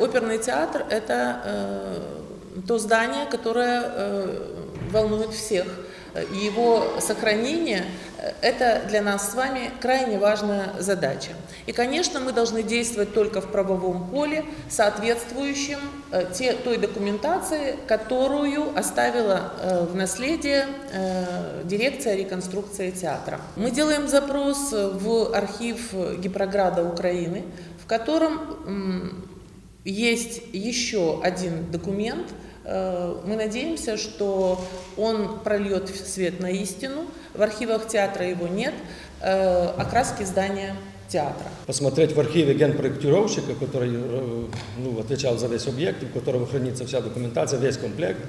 Оперный театр – это э, то здание, которое э, волнует всех. И Его сохранение э, – это для нас с вами крайне важная задача. И, конечно, мы должны действовать только в правовом поле, соответствующем э, те, той документации, которую оставила э, в наследие э, дирекция реконструкции театра. Мы делаем запрос в архив Гипрограда Украины, в котором есть еще один документ. Э, Мы надеемся, что он прольет свет на истину. В архивах театра его нет. Э, Окраски здания театра. посмотреть в архиве генпроектировщика, который э, ну, отвечал за весь объект, у которого хранится вся документация, весь комплект.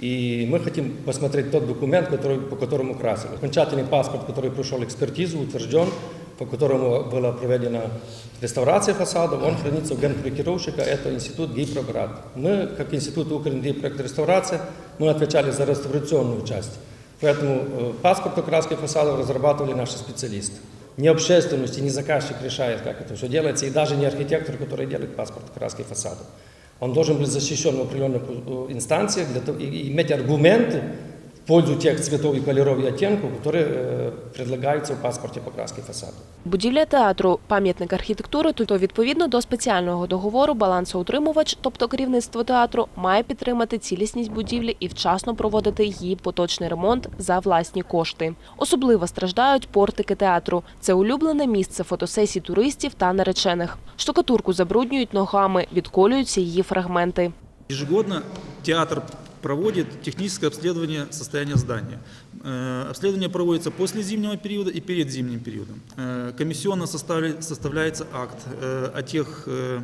И мы хотим посмотреть тот документ, который, по которому красили. Окончательный паспорт, который прошел экспертизу, утвержден, По которому была проведена реставрация фасадов, он хранится у генпроектировщика, это институт Гипроград. Мы, как институт Укргипроект реставрация, мы отвечали за реставрационную часть. Поэтому паспорт окраски фасадов разрабатывали наши специалисты. Не общественность и не заказчик решает, как это все делается, и даже не архитектор, который делает паспорт окраски фасадов. Он должен быть защищен в определенных э, инстанциях для того, и иметь аргументы пользу тех цветов и колеров и оттенков, которые э, предлагаются в паспорте покраски фасадов. Будівля театру пам'ятник архітектури, то відповідно до спеціального договору балансоутримувач, тобто керівництво театру, має підтримати цілісність будівлі і вчасно проводити її поточний ремонт за власні кошти. Особливо страждають портики театру. Це улюблене місце фотосесій туристів та наречених. Штукатурку забруднюють ногами, відколюються її фрагменти. Ежегодно театр проводит техническое обследование состояния здания. Э, Обследование проводится после зимнего периода и перед зимним периодом. Э, Комиссионно составля- составляется акт э, о тех э,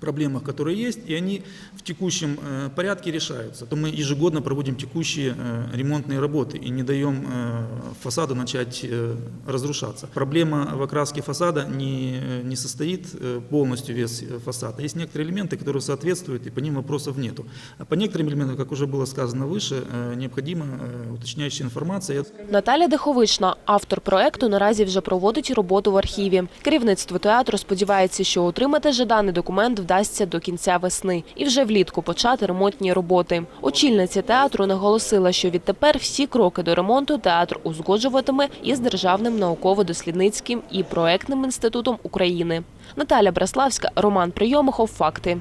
проблемах, которые есть, и они в текущем э, порядке решаются. То мы ежегодно проводим текущие э, ремонтные работы и не даем э, фасаду начать э, разрушаться. Проблема в окраске фасада не, не состоит э, полностью весь э, фасада. Есть некоторые элементы, которые соответствуют, и по ним вопросов нету. А по некоторым элементам, как уже было сказано выше, э, необходима э, уточняющая информация. Наталя Деховична, автор проекту, наразі вже проводить роботу в архіві. Керівництво театру сподівається, що отримати жаданий документ вдасться до кінця весни і вже влітку почати ремонтні роботи. Очільниця театру наголосила, що відтепер всі кроки до ремонту театр узгоджуватиме із Державним науково-дослідницьким і проектним інститутом України. Наталя Браславська, Роман Прийомихов. Факти.